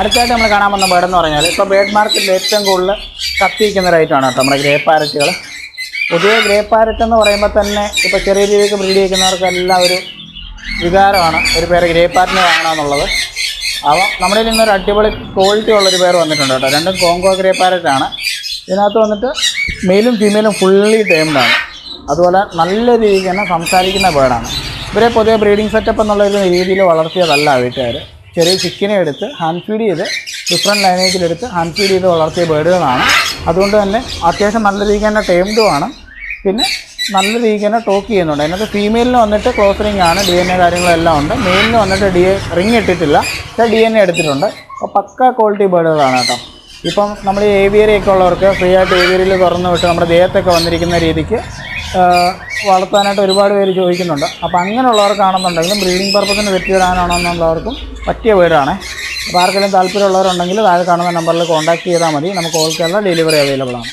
അടുത്തായിട്ട് നമ്മൾ കാണാൻ വന്ന ബേർഡ് എന്ന് പറഞ്ഞാൽ ഇപ്പോൾ ബേഡ് മാർക്കറ്റിൽ ഏറ്റവും കൂടുതൽ കത്തിയിരിക്കുന്ന റൈറ്റാണ് കേട്ടോ നമ്മുടെ ഗ്രേ പാരറ്റുകൾ പൊതുവെ ഗ്രേ പാരറ്റ് എന്ന് പറയുമ്പോൾ തന്നെ ഇപ്പോൾ ചെറിയ രീതിക്ക് ബ്രീഡ് ചെയ്യുന്നവർക്കെല്ലാം ഒരു വികാരമാണ്. ഒരു പേര് ഗ്രേ പാരറ്റിനെ വാങ്ങണമെന്നുള്ളത് അവ നമ്മുടെ കയ്യിൽ ഇന്നൊരു അടിപൊളി ക്വാളിറ്റി ഉള്ളൊരു പേര് വന്നിട്ടുണ്ട് കേട്ടോ. രണ്ടും കോങ്കോ ഗ്രേ പാരറ്റാണ് ഇതിനകത്ത് വന്നിട്ട് മെയിലും ഫീമെയിലും ഫുള്ളി ടേംഡാണ് അതുപോലെ നല്ല രീതിക്ക് തന്നെ സംസാരിക്കുന്ന ബേഡാണ് ഇവരെ പൊതുവെ ബ്രീഡിംഗ് സെറ്റപ്പ് എന്നുള്ള ഒരു രീതിയിൽ വളർത്തിയതല്ല വീട്ടുകാർ ചെറിയ ചിക്കനെ എടുത്ത് ഹാൻഡ് ഫീഡ് ചെയ്ത് ഡിഫറെന്റ് ലൈനേജിലെടുത്ത് ഹാൻഡ് ഫീഡ് ചെയ്ത് വളർത്തിയ ബേഡുകളാണ്. അതുകൊണ്ട് തന്നെ അത്യാവശ്യം നല്ല രീതിക്ക് തന്നെ ടേംഡുമാണ് പിന്നെ നല്ല രീതിക്ക് തന്നെ ടോക്ക് ചെയ്യുന്നുണ്ട്. അതിനകത്ത് ഫീമെയിലിന് വന്നിട്ട് ക്ലോസ് റിംഗ് ആണ് ഡി എൻ എ കാര്യങ്ങളെല്ലാം ഉണ്ട്. മെയിലിന് വന്നിട്ട് ഡി എ റിംഗ് ഇട്ടിട്ടില്ല. പക്ഷേ ഡി എൻ എ എടുത്തിട്ടുണ്ട്. അപ്പോൾ പക്ക ക്വാളിറ്റി ബേഡുകളാണ് കേട്ടോ. ഇപ്പം നമ്മൾ ഈ ഏവിയറിയൊക്കെ ഉള്ളവർക്ക് ഫ്രീ ആയിട്ട് ഏവിയറിയിൽ തുറന്നു വിട്ട് നമ്മുടെ ദേഹത്തൊക്കെ വന്നിരിക്കുന്ന രീതിക്ക് വളർത്താനായിട്ട് ഒരുപാട് പേര് ചോദിക്കുന്നുണ്ട്. അപ്പോൾ അങ്ങനെയുള്ളവർക്കാണെന്നുണ്ടെങ്കിലും ബ്രീഡിംഗ് പർപ്പസിന് വെറ്റിയിടാനാണോ എന്നുള്ളവർക്കും പറ്റിയ വീടാണ് അപ്പോൾ ആർക്കെങ്കിലും താല്പര്യമുള്ളവരുണ്ടെങ്കിൽ താഴെ കാണുന്ന നമ്പറിൽ കോൺടാക്ട് ചെയ്താൽ മതി. നമുക്ക് ഓൾ കേരള ഡെലിവറി അവൈലബിൾ ആണ്.